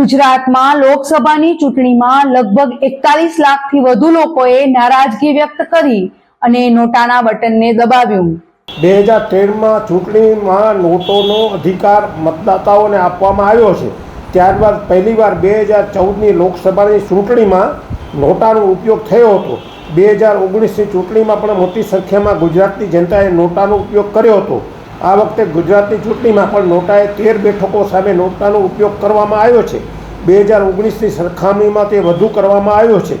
ગુજરાતમાં લોકસભાની ચૂંટણીમાં લગભગ એકતાલીસ લાખથી વધુ લોકોએ નારાજગી વ્યક્ત કરી અને નોટાના બટનને દબાવ્યું. બે હજાર તેરમાં ચૂંટણીમાં નોટોનો અધિકાર મતદાતાઓને આપવામાં આવ્યો છે. ત્યારબાદ પહેલીવાર બે હજાર ચૌદની લોકસભાની ચૂંટણીમાં નોટાનો ઉપયોગ થયો હતો. બે હજાર ઓગણીસની ચૂંટણીમાં પણ મોટી સંખ્યામાં ગુજરાતની જનતાએ નોટાનો ઉપયોગ કર્યો હતો. આ વખતે ગુજરાતની ચૂંટણીમાં પણ નોટાએ તેર બેઠકો સામે નોટાનો ઉપયોગ કરવામાં આવ્યો છે. બે હજાર ઓગણીસની સરખામણીમાં તે વધુ કરવામાં આવ્યો છે.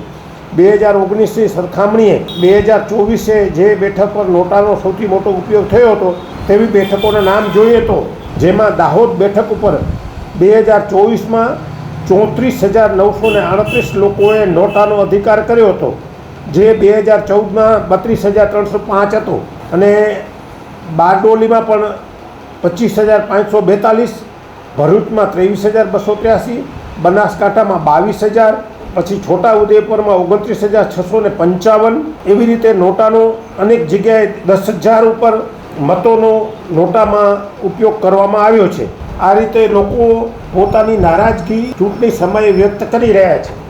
બે હજાર ઓગણીસની સરખામણીએ બે હજાર ચોવીસે જે બેઠક પર નોટાનો સૌથી મોટો ઉપયોગ થયો હતો, તેવી બેઠકોના નામ જોઈએ તો જેમાં દાહોદ બેઠક ઉપર બે હજાર ચોવીસમાં ચોત્રીસ હજાર નવસો ને આડત્રીસ લોકોએ નોટાનો અધિકાર કર્યો હતો. જે બે હજાર ચૌદમાં બત્રીસ હજાર ત્રણસો પાંચ હતો. અને બારડોલીમાં પણ પચીસ હજાર પાંચસો બેતાલીસ, ભરૂચમાં ત્રેવીસ હજાર બસો ત્ર્યાસી, બનાસકાંઠામાં બાવીસ હજાર, પછી છોટા ઉદેપુરમાં ઓગણત્રીસ હજાર છસો ને પંચાવન. એવી રીતે નોટાનો અનેક જગ્યાએ દસ હજાર ઉપર મતોનો નોટામાં ઉપયોગ કરવામાં આવ્યો છે. આ રીતે લોકો પોતાની નારાજગી ચૂંટણી સમયે વ્યક્ત કરી રહ્યા છે.